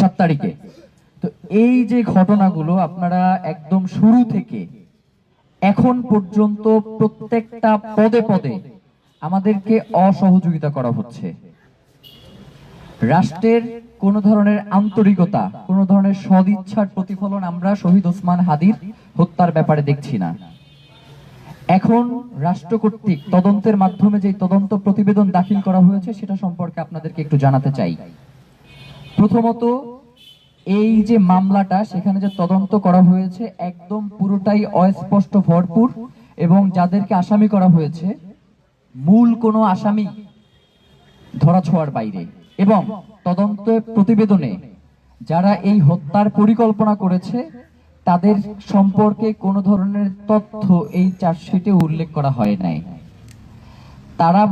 সাত তারিখে। তো এই যে ঘটনাগুলো আপনারা একদম শুরু থেকে এখন পর্যন্ত প্রত্যেকটা পদে পদে আমাদেরকে অসহযোগিতা করা হচ্ছে। রাষ্ট্রের কোন ধরনের আন্তরিকতা, কোন ধরনের সদিচ্ছার প্রতিফলন আমরা শহীদ ওসমান হাদির হত্যার ব্যাপারে দেখছি না। এখন রাষ্ট্র কর্তৃক তদন্তের মাধ্যমে যে তদন্ত প্রতিবেদন দাখিল করা হয়েছে, সেটা সম্পর্কে আপনাদেরকে একটু জানাতে চাই। প্রথমত, এই যে মামলাটা, সেখানে যে তদন্ত করা হয়েছে, একদম পুরোটাই অস্পষ্ট, ভরপুর এবং যাদেরকে আসামি করা হয়েছে, মূল কোনো আসামি ধরা ছোঁয়ার বাইরে। এবং তদন্ত প্রতিবেদনে যারা এই হত্যার পরিকল্পনা করেছে, তাদের সম্পর্কে কোনো ধরনের তথ্য এই চার্জশিটে উল্লেখ করা হয় নাই। তারা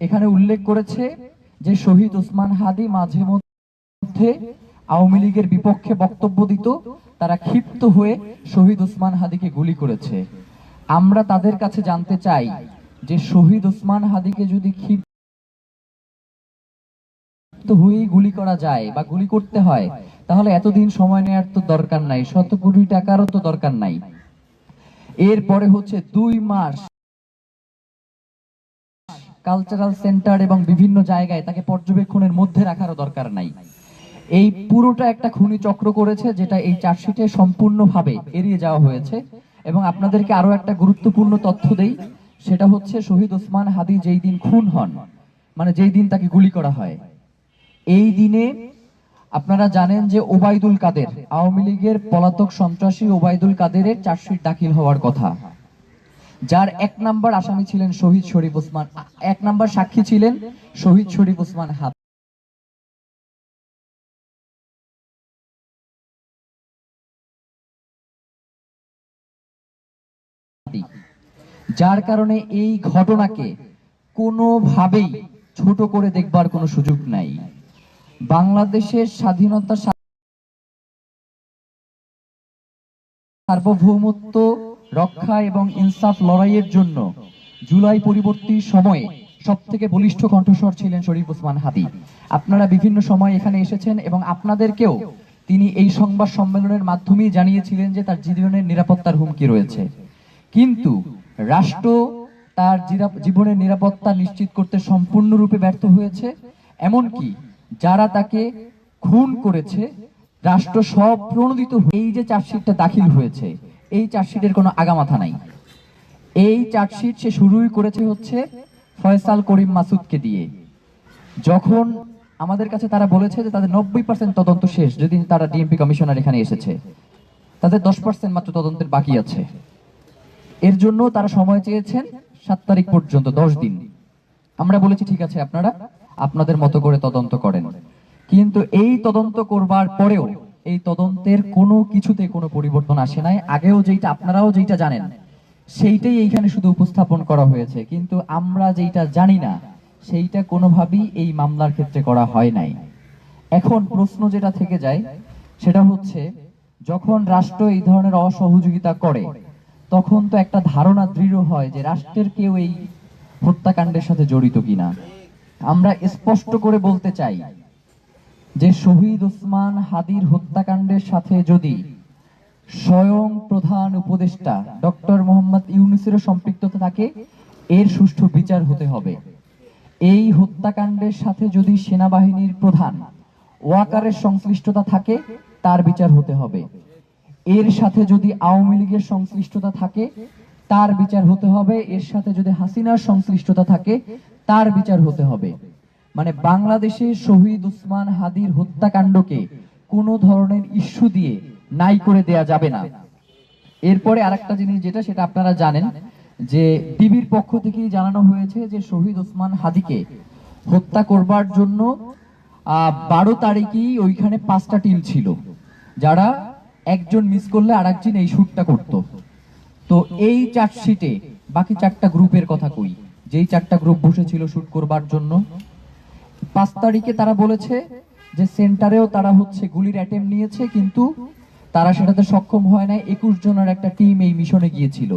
এখানে উল্লেখ করেছে যে শহীদ ওসমান হাদি মাঝে আওয়ামী লীগের বিপক্ষে বক্তব্য দিত, তারা ক্ষিপ্ত হয়ে শহীদ ওসমান হাদিকে গুলি করেছে। আমরা তাদের কাছে জানতে চাই যে শহীদ ওসমান হাদিকে যদি ক্ষিপ্ত হয়েই গুলি করা যায় বা গুলি করতে হয়, তাহলে এতদিন সময় নেওয়ার তো দরকার নাই, শত কোটি টাকারও তো দরকার নাই। এরপরে হচ্ছে দুই মাস কালচারাল সেন্টার এবং বিভিন্ন জায়গায় তাকে পর্যবেক্ষণের মধ্যে রাখারও দরকার নাই। এই পুরোটা একটা খুনি চক্র করেছে, যেটা এই চার্জশিটে সম্পূর্ণভাবে এড়িয়ে যাওয়া হয়েছে। এবং আপনাদেরকে আরও একটা গুরুত্বপূর্ণ তথ্য দেই, সেটা হচ্ছে শহীদ ওসমান হাদি যেই দিন খুন হন মানে যেই দিন তাকে গুলি করা হয়, এই দিনে আপনারা জানেন যে ওবায়দুল কাদের, আওয়ামী লীগের পলাতক সন্ত্রাসী ওবায়দুল কাদেরের চার্জশিট দাখিল হওয়ার কথা। যার এক নাম্বার আসামি ছিলেন শহীদ শরীফ ওসমান, এক নাম্বার সাক্ষী ছিলেন শহীদ শরীফ ওসমান হাত যার কারণে এই ঘটনাকে কোনোভাবেই ছোট করে দেখবার কোনো সুযোগ নাই। বাংলাদেশের স্বাধীনতা সার্বভৌমত্ব রক্ষা এবং ইনসাফ লড়াইয়ের জন্য জুলাই পরিবর্তী সময়ে সব থেকে বলিষ্ঠ কণ্ঠস্বর ছিলেন শরীফ ওসমান হাদি। আপনারা বিভিন্ন সময় এখানে এসেছেন এবং আপনাদেরকেও তিনি এই সংবাদ সম্মেলনের মাধ্যমেই জানিয়েছিলেন যে তার জীবনের নিরাপত্তার হুমকি রয়েছে। কিন্তু রাষ্ট্র তার জীবনের নিরাপত্তা নিশ্চিত করতে সম্পূর্ণরূপে ব্যর্থ হয়েছে। এমনকি যারা তাকে খুন করেছে, রাষ্ট্র সব প্রণোদিত এই যে চার্জশিটটা দাখিল হয়েছে, এই চার্জশিটের কোনো আগামাথা নাই। এই চার্জশিট সে শুরুই করেছে হচ্ছে ফয়সাল করিম মাসুদকে দিয়ে। যখন আমাদের কাছে তারা বলেছে যে তাদের নব্বই পার্সেন্ট তদন্ত শেষ যদি তারা ডিএমপি কমিশনার এখানে এসেছে, তাদের দশ পার্সেন্ট মাত্র তদন্তের বাকি আছে। এর জন্য তারা সময় চেয়েছেন সাত তারিখ পর্যন্ত, দশ দিন। আমরা বলেছি, ঠিক আছে আপনারা, আপনাদের মতো করে তদন্ত করেন। কিন্তু এই তদন্ত করবার পরেও, এই তদন্তের কোনো কিছুতে কোনো পরিবর্তন আসে নাই। আগেও যেটা আপনারাও যেটা জানেন, সেইটাই এইখানে শুধু উপস্থাপন করা হয়েছে। কিন্তু আমরা যেটা জানি না, সেইটা কোনোভাবেই এই মামলার ক্ষেত্রে করা হয় নাই। এখন প্রশ্ন যেটা থেকে যায়, সেটা হচ্ছে, যখন রাষ্ট্র এই ধরনের অসহযোগিতা করে তখন তো একটা ধারণা দৃঢ় হয় যে রাষ্ট্রের কেউ এই হত্যাকাণ্ডের সাথে জড়িত কিনা। আমরা স্পষ্ট করে বলতে চাই যে শহীদ ওসমান হাদির হত্যাকাণ্ডের সাথে যদি স্বয়ং প্রধান উপদেষ্টা ডক্টর মোহাম্মদ ইউনুসেরও সম্পৃক্ততা থাকে, এর সুষ্ঠু বিচার হতে হবে। এই হত্যাকাণ্ডের সাথে যদি সেনাবাহিনীর প্রধান ওয়াকারের সংশ্লিষ্টতা থাকে, তার বিচার হতে হবে। এর সাথে যদি আওয়ামী লীগের সংশ্লিষ্টতা থাকে, তার বিচার হতে হবে। এর সাথে যদি হাসিনার সংশ্লিষ্টতা থাকে, তার বিচার হতে হবে। মানে বাংলাদেশে শহীদ উসমান হাদির হত্যাকাণ্ডকে কোনো ধরনের ইস্যু দিয়ে নাই করে দেয়া যাবে না। এরপরে আরেকটা জিনিস যেটা, সেটা আপনারা জানেন যে ডিবির পক্ষ থেকেই জানানো হয়েছে যে শহীদ ওসমান হাদিকে হত্যা করবার জন্য, আহ, বারো তারিখেই ওইখানে পাঁচটা টিম ছিল। যারা একজন মিস করলে আর একজন এই শুটটা করত। তো এই চার্জশিটে বাকি চারটা গ্রুপের কথা কই। যেই চারটা গ্রুপ বসেছিল শুট করবার জন্য। পাঁচ তারিখে তারা বলেছে যে সেন্টারেও তারা হচ্ছে গুলির অ্যাটেম্প নিয়েছে, কিন্তু তারা সেটাতে সক্ষম হয় না একুশ জনের একটা টিম এই মিশনে গিয়েছিল।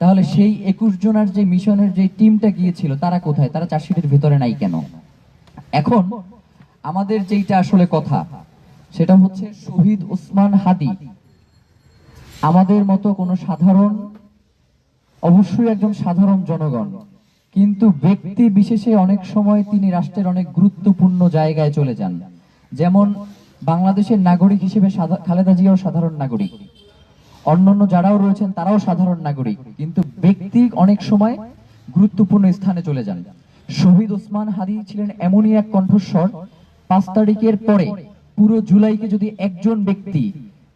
তাহলে সেই একুশ জনের যে মিশনের যে টিমটা গিয়েছিল, তারা কোথায়? তারা চার্জশিটের ভিতরে নাই কেন? এখন আমাদের যেইটা আসলে কথা সেটা হচ্ছে শহীদ ওসমান হাদি। আমাদের মতো কোনো সাধারণ, অবশ্যই একজন সাধারণ জনগণ, কিন্তু ব্যক্তি বিশেষে অনেক সময় তিনি রাষ্ট্রের অনেক গুরুত্বপূর্ণ জায়গায় চলে যান। যেমন বাংলাদেশের নাগরিক হিসেবে খালেদা জিয়াও সাধারণ নাগরিক। অন্যান্য যারাও রয়েছেন, তারাও সাধারণ নাগরিক, কিন্তু ব্যক্তি অনেক সময় গুরুত্বপূর্ণ স্থানে চলে যান। শহীদ ওসমান হাদি ছিলেন এমনই এক কণ্ঠস্বর, পাঁচ তারিখের পরে পুরো জুলাইকে যদি একজন ব্যক্তি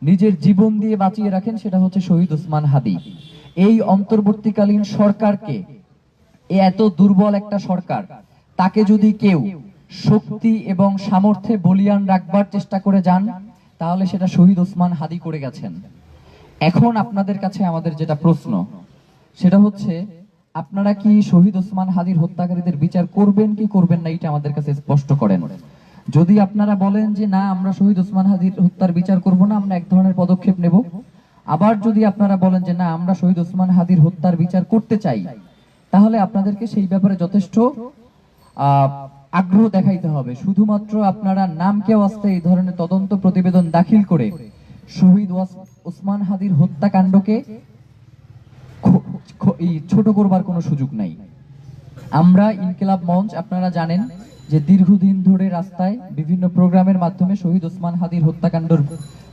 নিজের জীবন দিয়ে বাঁচিয়ে রাখেন, সেটা হচ্ছে শহীদ ওসমান হাদি। এই অন্তর্বর্তীকালীন সরকারকে এত দুর্বল একটা সরকার, তাকে যদি কেউ শক্তি এবং সামর্থ্যে বলিয়ান রাখবার চেষ্টা করে যান, তাহলে সেটা শহীদ ওসমান হাদি করে গেছেন। এখন আপনাদের কাছে আমাদের যেটা প্রশ্ন, সেটা হচ্ছে, আপনারা কি শহীদ ওসমান হাদির হত্যাকারীদের বিচার করবেন কি করবেন না এটা আমাদের কাছে স্পষ্ট করেন। যদি আপনারা বলেন যে, না, আমরা শহীদ ওসমান হাদির হত্যার বিচার করব না, আমরা এক ধরনের পদক্ষেপ নেব। আবার যদি আপনারা বলেন যে, না, আমরা শহীদ ওসমান হাদির হত্যার বিচার করতে চাই, তাহলে আপনাদেরকে সেই ব্যাপারে যথেষ্ট আগ্রহ দেখাইতে হবে। শুধুমাত্র আপনারা নামকে অস্তে এই ধরনের তদন্ত প্রতিবেদন দাখিল করে শহীদ ওসমান হাদির হত্যাকাণ্ডকে ছোট করবার কোনো সুযোগ নাই। আমরা ইনকিলাব মঞ্চ, আপনারা জানেন যে দীর্ঘদিন ধরে রাস্তায় বিভিন্ন প্রোগ্রামের মাধ্যমে শহীদ ওসমান হাদির হত্যাকাণ্ডের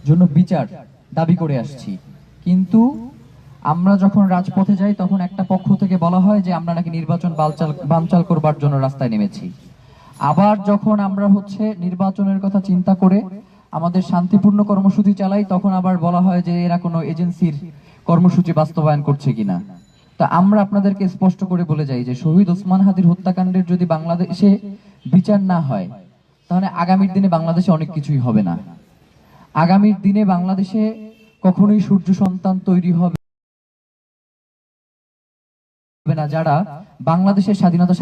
জন্য বিচার দাবি করে আসছি। কিন্তু আমরা যখন রাজপথে যাই, তখন একটা পক্ষ থেকে বলা হয় যে আমরা নাকি নির্বাচন বালচাল বানচাল করবার জন্য রাস্তায় নেমেছি। আবার যখন আমরা হচ্ছে নির্বাচনের কথা চিন্তা করে আমাদের শান্তিপূর্ণ কর্মসূচি চালাই, তখন আবার বলা হয় যে এরা কোনো এজেন্সির কর্মসূচি বাস্তবায়ন করছে কিনা। তা আমরা আপনাদেরকে স্পষ্ট করে বলে যাই যে শহীদ ওসমান হাদির হত্যাকাণ্ডের যদি বাংলাদেশে বিচার না হয়, তাহলে আগামীর দিনে বাংলাদেশে অনেক কিছুই হবে না। আগামীর দিনে বাংলাদেশে কখনোই সূর্য সন্তান তৈরি হবে না যারা বাংলাদেশের স্বাধীনতা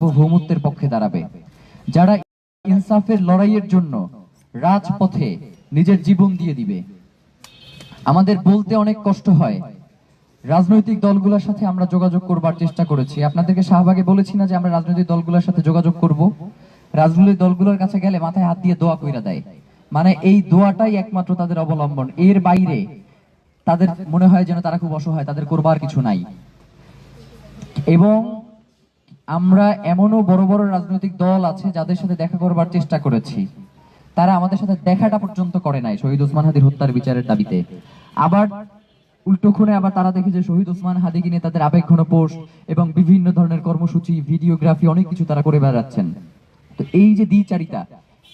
সার্বভৌমত্বের পক্ষে দাঁড়াবে। যারা ইনসাফের লড়াইয়ের জন্য রাজপথে নিজের জীবন দিয়ে দিবে। আমাদের বলতে অনেক কষ্ট হয় রাজনৈতিক দলগুলোর সাথে আমরা যোগাযোগ করবার চেষ্টা করেছি। আপনাদেরকে শাহবাগে বলেছি না যে আমরা রাজনৈতিক দলগুলোর সাথে যোগাযোগ করব। রাজনৈতিক দলগুলোর কাছে গেলে মাথায় হাত দিয়ে দোয়া কইরা দেয়। মানে এই দোয়াটাই একমাত্র তাদের অবলম্বন। এর বাইরে তাদের মনে হয় যেন তারা খুব অসহায়, তাদের করবার কিছু নাই। এবং আমরা এমনও বড় বড় রাজনৈতিক দল আছে যাদের সাথে দেখা করবার চেষ্টা করেছি। তারা আমাদের সাথে দেখাটা পর্যন্ত করে নাই শহীদ ওসমান হাদির হত্যার বিচারের দাবিতে। আবার উল্টো খুনে আবার তারা দেখে যে শহীদ ওসমান হাদিকে নিয়ে তাদের আবেগ ঘন পোস্ট এবং বিভিন্ন ধরনের কর্মসূচি, ভিডিওগ্রাফি, অনেক কিছু তারা করে বেড়াচ্ছেন। তো এই যে দ্বিচারিতা,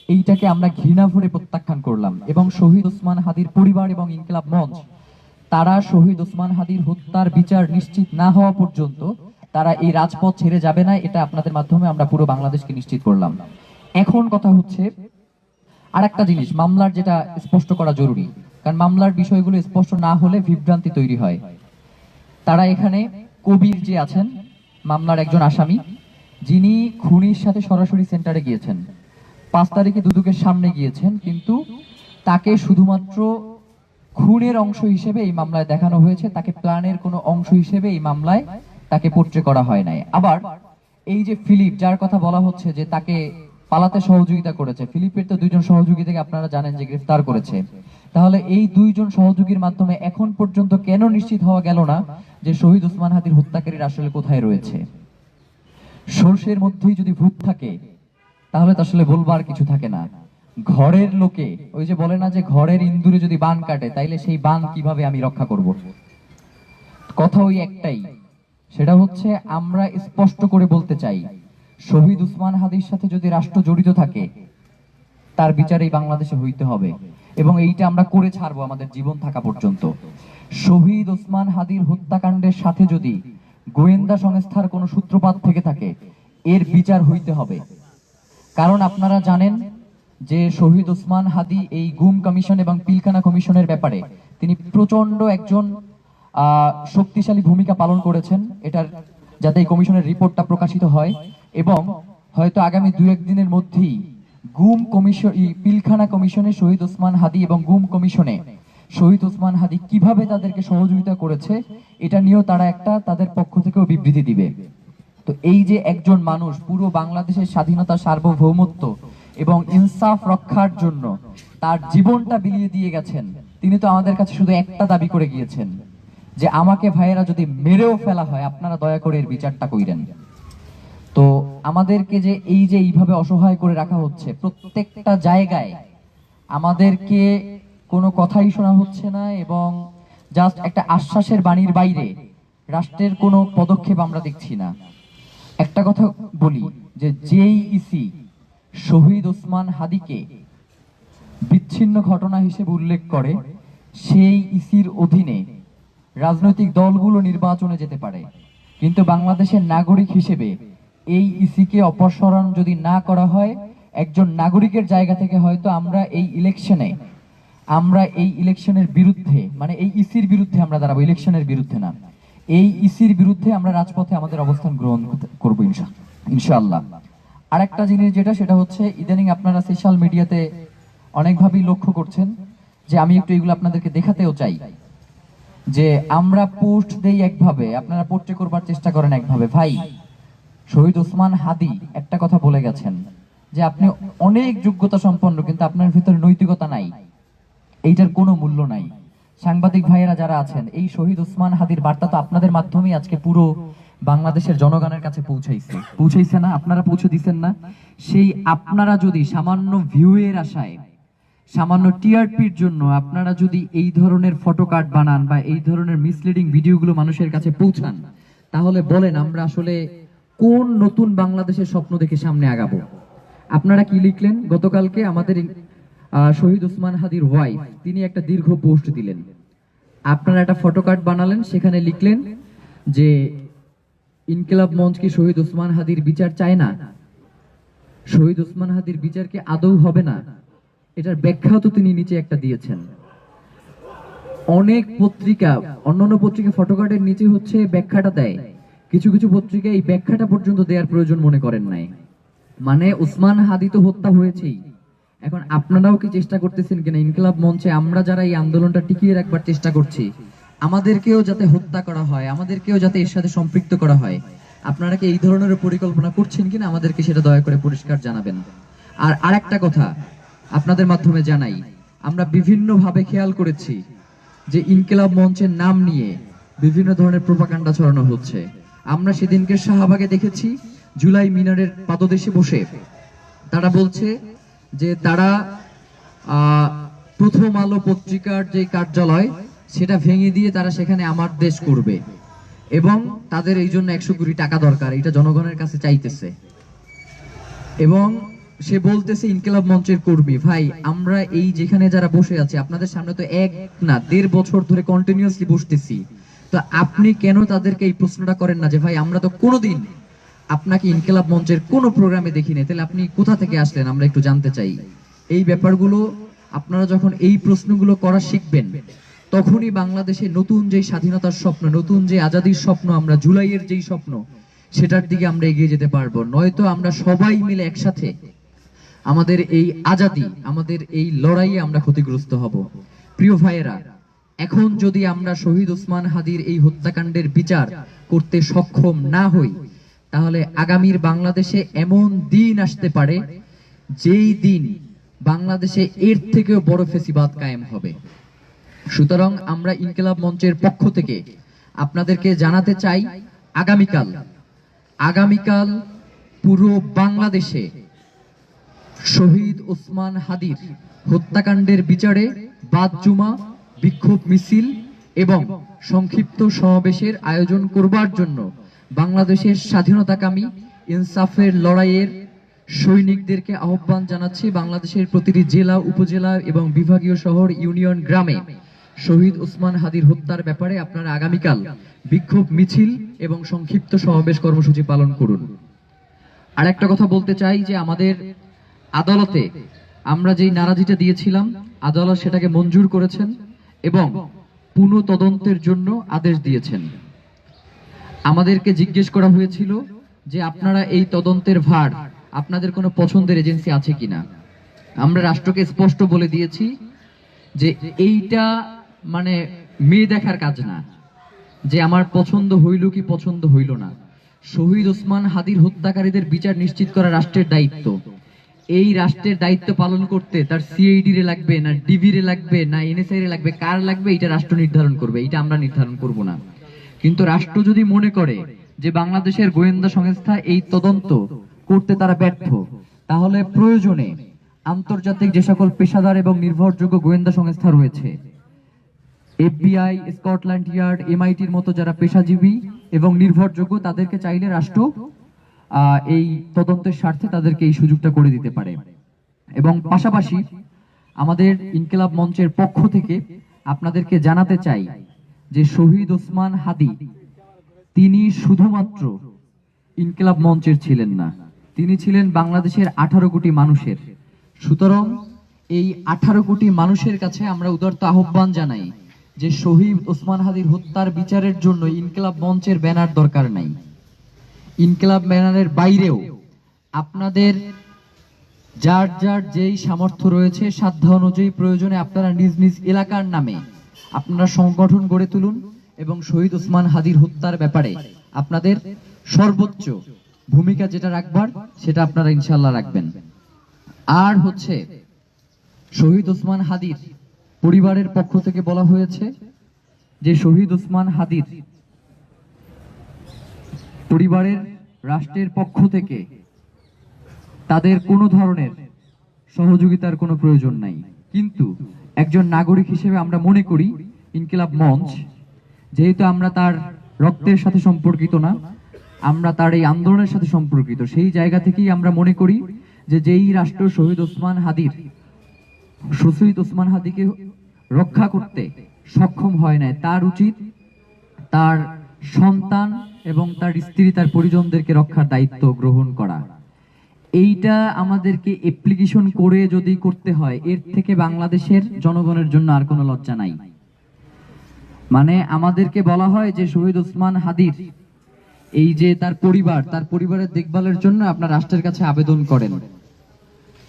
এইটাকে আমরা ঘৃণা ভরে প্রত্যাখ্যান করলাম এবং শহীদ ওসমান হাদির পরিবার এবং ইনকিলাব মঞ্চ, তারা শহীদ ওসমান হাদির হত্যার বিচার নিশ্চিত না হওয়া পর্যন্ত তারা এই রাজপথ ছেড়ে যাবে না, এটা আপনাদের মাধ্যমে আমরা পুরো বাংলাদেশকে নিশ্চিত করলাম। এখন কথা হচ্ছে আর একটা জিনিস, মামলার যেটা স্পষ্ট করা জরুরি। কারণ মামলার বিষয়গুলো স্পষ্ট না হলে বিভ্রান্তি তৈরি হয়। তারা এখানে কবির যে আছেন, মামলার একজন আসামি, যিনি খুনির সাথে সরাসরি সেন্টারে গিয়েছেন। পাঁচ তারিখে দুদুকের সামনে গিয়েছেন, কিন্তু তাকে শুধুমাত্র খুনের অংশ হিসেবে এই মামলায় দেখানো হয়েছে, তাকে প্ল্যানের কোনো অংশ হিসেবে এই মামলায় তাকে পোট্রে করা হয় নাই। আবার এই যে ফিলিপ, যার কথা বলা হচ্ছে যে তাকে পালাতে সহযোগিতা করেছে, ফিলিপের তো দুইজন সহযোগী থেকে আপনারা জানেন যে গ্রেফতার করেছে। তাহলে এই দুইজন সহযোগীর মাধ্যমে এখন পর্যন্ত কেন নিশ্চিত হওয়া গেল না যে শহীদ ওসমান হাদির হত্যাকারীর আসলে কোথায় রয়েছে? সর্ষের মধ্যেই যদি ভূত থাকে, তাহলে তো আসলে বলবার কিছু থাকে না। ঘরের লোকে, ওই যে বলে না যে ঘরের ইন্দুরে যদি বান কাটে, তাইলে সেই বান কীভাবে আমি রক্ষা করব? কথা ওই একটাই। সেটা হচ্ছে আমরা স্পষ্ট করে বলতে চাই, শহীদ উসমান হাদির সাথে যদি রাষ্ট্র জড়িত থাকে তার বিচারেই বাংলাদেশে হইতে হবে। এবং এইটা আমরা করে ছাড়বো আমাদের জীবন থাকা পর্যন্ত। শহীদ ওসমান হাদির হত্যাকাণ্ডের সাথে যদি গোয়েন্দা সংস্থার কোনো সূত্রপাত থেকে থাকে, এর বিচার হইতে হবে। কারণ আপনারা জানেন যে শহীদ ওসমান হাদি এই গুম কমিশন এবং পিলখানা কমিশনের ব্যাপারে তিনি প্রচণ্ড একজন শক্তিশালী ভূমিকা পালন করেছেন। এটার যাতে এই কমিশনের রিপোর্টটা প্রকাশিত হয় এবং হয়তো আগামী দু এক দিনের মধ্যেই গুম কমিশন পিলখানা কমিশনে শহীদ ওসমান হাদি এবং গুম কমিশনে শহীদ ওসমান হাদি কীভাবে তাদেরকে সহযোগিতা করেছে, এটা নিয়েও তারা একটা তাদের পক্ষ থেকেও বিবৃতি দিবে। তো এই যে একজন মানুষ পুরো বাংলাদেশের স্বাধীনতা, সার্বভৌমত্ব এবং ইনসাফ রক্ষার জন্য তার জীবনটা বিলিয়ে দিয়ে গেছেন, তিনি তো আমাদের কাছে শুধু একটা দাবি করে গিয়েছেন, যে আমাকে ভাইয়েরা যদি মেরেও ফেলা হয়, আপনারা দয়া করে এর বিচারটা কইরেন। তো আমাদেরকে যে এই যে এইভাবে অসহায় করে রাখা হচ্ছে, প্রত্যেকটা জায়গায় আমাদেরকে কোনো কথাই শোনা হচ্ছে না এবং জাস্ট একটা আশ্বাসের বাণীর বাইরে রাষ্ট্রের কোনো পদক্ষেপ আমরা দেখছি না। একটা কথা বলি যে যেই ইসি শহীদ ওসমান হাদিকে বিচ্ছিন্ন ঘটনা হিসেবে উল্লেখ করে, সেই ইসির অধীনে রাজনৈতিক দলগুলো নির্বাচনে যেতে পারে। কিন্তু বাংলাদেশের নাগরিক হিসেবে এই ইসিকে অপসারণ যদি না করা হয়, একজন নাগরিকের জায়গা থেকে হয়তো আমরা এই ইলেকশনে, আমরা এই ইলেকশনের বিরুদ্ধে মানে এই ইসির বিরুদ্ধে আমরা দাঁড়াবো, ইলেকশনের বিরুদ্ধে না। এই ইসির বিরুদ্ধে আমরা রাজপথে আমাদের অবস্থান গ্রহণ করব ইনশা- ইনশাআল্লাহ। আরেকটা জিনিস যেটা, সেটা হচ্ছে ইদানিং আপনারা সোশ্যাল মিডিয়াতে অনেকভাবেই লক্ষ্য করছেন যে আমি একটু এগুলো আপনাদেরকে দেখাতেও চাই। যে আমরা পোস্ট দেই একভাবে, আপনারা পোস্টে করবার চেষ্টা করেন একভাবে। ভাই শহীদ ওসমান হাদি একটা কথা বলে গেছেন যে আপনি অনেক যোগ্যতা সম্পন্ন, কিন্তু আপনার ভিতরে নৈতিকতা নাই। এইটার কোনো মূল্য নাই। সাংবাদিক ভাইয়েরা যারা আছেন, এই শহীদ ওসমান হাদির বার্তা তো আপনাদের মাধ্যমেই আজকে পুরো বাংলাদেশের জনগণের কাছে পৌঁছাইছে। পৌঁছাইছে না? আপনারা পৌঁছে দিচ্ছেন না? সেই আপনারা যদি সামান্য ভিউ এর আশায়, সামান্য টিআরপির জন্য আপনারা যদি এই ধরনের ফটো কার্ড বানান বা এই ধরনের মিসলিডিং ভিডিওগুলো মানুষের কাছে পৌঁছান, তাহলে বলেন আমরা আসলে কোন নতুন বাংলাদেশের স্বপ্ন দেখে সামনে আগাবো? আপনারা কি লিখলেন? গতকালকে আমাদের শহীদ ওসমান হাদির ওয়াইফ তিনি একটা দীর্ঘ পোস্ট দিলেন। আপনারা একটা ফটো কার্ড বানালেন, সেখানে লিখলেন যে, ইনকিলাব মঞ্চ কি শহীদ ওসমান হাদির বিচার চায় না? শহীদ ওসমান হাদির বিচার কি আদৌ হবে না? এটার ব্যাখ্যাও তো তিনি নিচে একটা দিয়েছেন। অনেক পত্রিকা, অন্যান্য পত্রিকা ফটোকার্ডের নিচে হচ্ছে ব্যাখ্যাটা দেয়। কিছু কিছু পত্রিকা এই ব্যাখ্যাটা পর্যন্ত দেওয়ার প্রয়োজন মনে করেন নাই। মানে উসমান হাদি তো হত্যা হয়েছেই। এখন আপনারাও কি চেষ্টা করতেছেন কিনা? ইনকলাব মঞ্চে আমরা যারা এই আন্দোলনটা টিকিয়ে রাখবার চেষ্টা করছি, আমাদেরকেও যাতে হত্যা করা হয়, আমাদেরকেও যাতে এর সাথে সম্পৃক্ত করা হয়, আপনারা কি এই ধরনের পরিকল্পনা করছেন কিনা? আমাদেরকে সেটা দয়া করে পরিষ্কার জানাবেন। আর আরেকটা কথা আপনাদের মাধ্যমে জানাই, আমরা বিভিন্ন ভাবে খেয়াল করেছি যে ইনকিলাব মঞ্চের নাম নিয়ে বিভিন্ন ধরনের প্রোপাকাণ্ডা ছড়ানো হচ্ছে। আমরা সেদিনকে শাহবাগে দেখেছি জুলাই মিনারের পাদদেশে বসে। তারা বলছে যে তারা প্রথম আলো পত্রিকার যে কার্যালয়, সেটা ভেঙে দিয়ে তারা সেখানে আমার দেশ করবে। এবং তাদের এই জন্য একশো কোটি টাকা দরকার, এটা জনগণের কাছে চাইতেছে। এবং সে বলতেছে ইনকিলাব মঞ্চের কর্মী, ভাই, আমরা এই যেখানে যারা বসে আছি, আপনাদের সামনে তো এক না, দেড় বছর ধরে কন্টিনিউয়াসলি বসতেছি। তো আপনি কেন তাদেরকে এই প্রশ্নটা করেন না যে, ভাই, আমরা তো কোনোদিন আপনাকে ইনকিলাব মঞ্চের কোনো প্রোগ্রামে দেখি নাই তাহলে আপনি কোথা থেকে আসলেন? আমরা একটু জানতে চাই। এই ব্যাপারগুলো আপনারা যখন এই প্রশ্নগুলো করা শিখবেন, তখনই বাংলাদেশে নতুন যে স্বাধীনতার স্বপ্ন, নতুন যে আজাদির স্বপ্ন, আমরা জুলাইয়ের যেই স্বপ্ন, সেটার দিকে আমরা এগিয়ে যেতে পারব। নয়তো আমরা সবাই মিলে একসাথে আমাদের এই আজাদি, আমাদের এই লড়াইয়ে আমরা ক্ষতিগ্রস্ত হব। প্রিয় ভাইয়েরা এখন যদি আমরা শহীদ ওসমান হাদির এই হত্যাকাণ্ডের বিচার করতে সক্ষম না হই, তাহলে আগামীর বাংলাদেশে এমন দিন আসতে পারে যেই দিন বাংলাদেশে এর থেকেও বড় ফেসিবাদ কায়েম হবে। সুতরাং আমরা ইনকিলাব মঞ্চের পক্ষ থেকে আপনাদেরকে জানাতে চাই, আগামীকাল আগামীকাল পুরো বাংলাদেশে শহীদ ওসমান হাদির হত্যাকাণ্ডের বিচারে বাদ জুমা বিক্ষোভ মিছিল এবং সংক্ষিপ্ত সমাবেশের আয়োজন করবার জন্য বাংলাদেশের স্বাধীনতাকামী ইনসাফের লড়াইয়ের সৈনিকদেরকে আহ্বান জানাচ্ছি বাংলাদেশের প্রতিটি জেলা, উপজেলা এবং বিভাগীয় শহর ইউনিয়ন গ্রামে। শহীদ ওসমান হাদির হত্যার ব্যাপারে আপনারা আগামীকাল বিক্ষোভ মিছিল এবং সংক্ষিপ্ত সমাবেশ কর্মসূচি পালন করুন। আর একটা কথা বলতে চাই যে আমাদের আদালতে আমরা যেই নারাজিটা দিয়েছিলাম, আদালত সেটাকে মঞ্জুর করেছেন। এবং পুনঃ তদন্তের জন্য আদেশ দিয়েছেন। আমাদেরকে জিজ্ঞেস করা হয়েছিল যে আপনারা এই তদন্তের ভার আপনাদের কোনো পছন্দের এজেন্সি আছে কিনা। আমরা রাষ্ট্রকে স্পষ্ট বলে দিয়েছি যে এইটা মানে মেয়ে দেখার কাজ না। যে আমার পছন্দ হইল কি পছন্দ হইল না। শহীদ ওসমান হাদির হত্যাকারীদের বিচার নিশ্চিত করা রাষ্ট্রের দায়িত্ব। এই রাষ্ট্রের দায়িত্ব পালন করতে তার সিআইডি রে লাগবে, না ডিবি রে লাগবে, না এনএসআই রে লাগবে, কার লাগবে, এটা রাষ্ট্র নির্ধারণ করবে, এটা আমরা নির্ধারণ করব না। কিন্তু রাষ্ট্র যদি মনে করে যে বাংলাদেশের গোয়েন্দা সংস্থা এই তদন্ত করতে তারা ব্যর্থ, তাহলে প্রয়োজনে আন্তর্জাতিক যে সকল পেশাদার এবং নির্ভরযোগ্য গোয়েন্দা সংস্থা রয়েছে এফবিআই স্কটল্যান্ড ইয়ার্ড এমআইটির মতো যারা পেশাজীবী এবং নির্ভরযোগ্য, তাদেরকে চাইলে রাষ্ট্র এই তদন্তের স্বার্থে তাদেরকে এই সুযোগটা করে দিতে পারে। এবং পাশাপাশি আমাদের ইনকিলাব মঞ্চের পক্ষ থেকে আপনাদেরকে জানাতে চাই যে শহীদ ওসমান হাদি, তিনি শুধুমাত্র ইনকিলাব মঞ্চের ছিলেন না, তিনি ছিলেন বাংলাদেশের আঠারো কোটি মানুষের। সুতরাং এই আঠারো কোটি মানুষের কাছে আমরা উদারত আহ্বান জানাই যে শহীদ ওসমান হাদির হত্যার বিচারের জন্য ইনকিলাব মঞ্চের ব্যানার দরকার নাই। ইনকিলাব ব্যানারের বাইরেও আপনাদের যার যার যেই সামর্থ্য রয়েছে, সাধ্য অনুযায়ী প্রয়োজনে আপনারা নিজ নিজ এলাকার নামে আপনারা সংগঠন গড়ে তুলুন এবং শহীদ ওসমান হাদির হত্যার ব্যাপারে আপনাদের সর্বোচ্চ ভূমিকা যেটা রাখবার, সেটা আপনারা ইনশাল্লাহ রাখবেন। আর হচ্ছে, শহীদ ওসমান হাদির পরিবারের পক্ষ থেকে বলা হয়েছে যে শহীদ ওসমান হাদির পরিবারের রাষ্ট্রের পক্ষ থেকে তাদের কোনো ধরনের সহযোগিতার কোনো প্রয়োজন নাই। কিন্তু একজন নাগরিক হিসেবে আমরা মনে করি ইনকিলাব মঞ্চ, যেহেতু আমরা তার রক্তের সাথে সম্পর্কিত না, আমরা তার এই আন্দোলনের সাথে সম্পর্কিত। সেই জায়গা থেকেই আমরা মনে করি যে যেই রাষ্ট্র শহীদ ওসমান হাদির, শহীদ ওসমান হাদিকে রক্ষা করতে সক্ষম হয় নাই, তার উচিত তার সন্তান এবং তার স্ত্রী, তার পরিজনদেরকে রক্ষার দায়িত্ব গ্রহণ করা। এইটা আমাদেরকে অ্যাপ্লিকেশন করে যদি করতে হয়, এর থেকে বাংলাদেশের জনগণের জন্য আর কোনো লজ্জা নাই। মানে আমাদেরকে বলা হয় যে, শহীদ ওসমান হাদির, এই যে তার পরিবার, তার পরিবারের দেখভালের জন্য আপনার রাষ্ট্রের কাছে আবেদন করেন।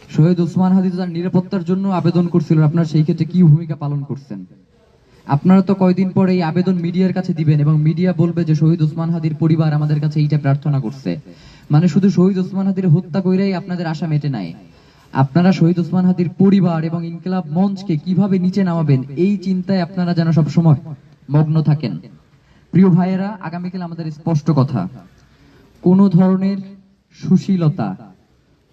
শহীদ ওসমান হাদি তো তার নিরাপত্তার জন্য আবেদন করছিল, আপনার সেই ক্ষেত্রে কি ভূমিকা পালন করছেন? আপনারা তো কয়দিন পরে এই আবেদন মিডিয়ার কাছে দিবেন এবং মিডিয়া বলবে যে শহীদ ওসমান হাদির পরিবার আমাদের কাছে এইটা প্রার্থনা করছে। মানে শুধু শহীদ ওসমান হাদির হত্যা কইরাই আপনাদের আশা মেটে নাই। আপনারা শহীদ ওসমান হাদির পরিবার এবং ইনকিলাব মঞ্চকে কীভাবে নিচে নামাবেন, এই চিন্তায় আপনারা যেন সব সময় মগ্ন থাকেন। প্রিয় ভাইয়েরা, আগামীকাল আমাদের স্পষ্ট কথা। কোনো ধরনের সুশীলতা,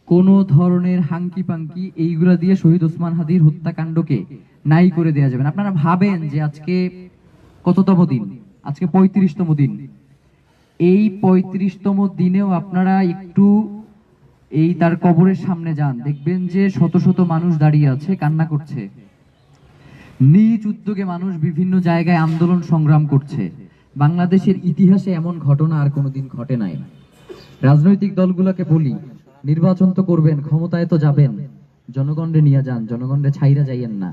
কোন ধরনের হাঙ্কি পাঙ্কি এইগুলা দিয়ে শহীদ ওসমান হাদির হত্যাকাণ্ডকে নাই করে দেওয়া যাবে আপনারা ভাবেন যে আজকে কততম দিন? আজকে পঁয়ত্রিশতম দিন। এই পঁয়ত্রিশতম দিনেও আপনারা একটু এই তার কবরের সামনে যান। দেখবেন যে শত শত মানুষ দাঁড়িয়ে আছে, কান্না করছে। নিজ উদ্যোগে মানুষ বিভিন্ন জায়গায় আন্দোলন সংগ্রাম করছে। বাংলাদেশের ইতিহাসে এমন ঘটনা আর কোনোদিন ঘটে নাই। রাজনৈতিক দলগুলোকে বলি, নির্বাচন তো করবেন, ক্ষমতায় তো যাবেন। জনগণরে নিয়ে যান জনগণরে ছাইরা যাইয়েন না।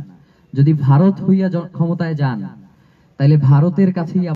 যদি ভারত হইয়া ক্ষমতায় যান তাহলে ভারতের কাছেই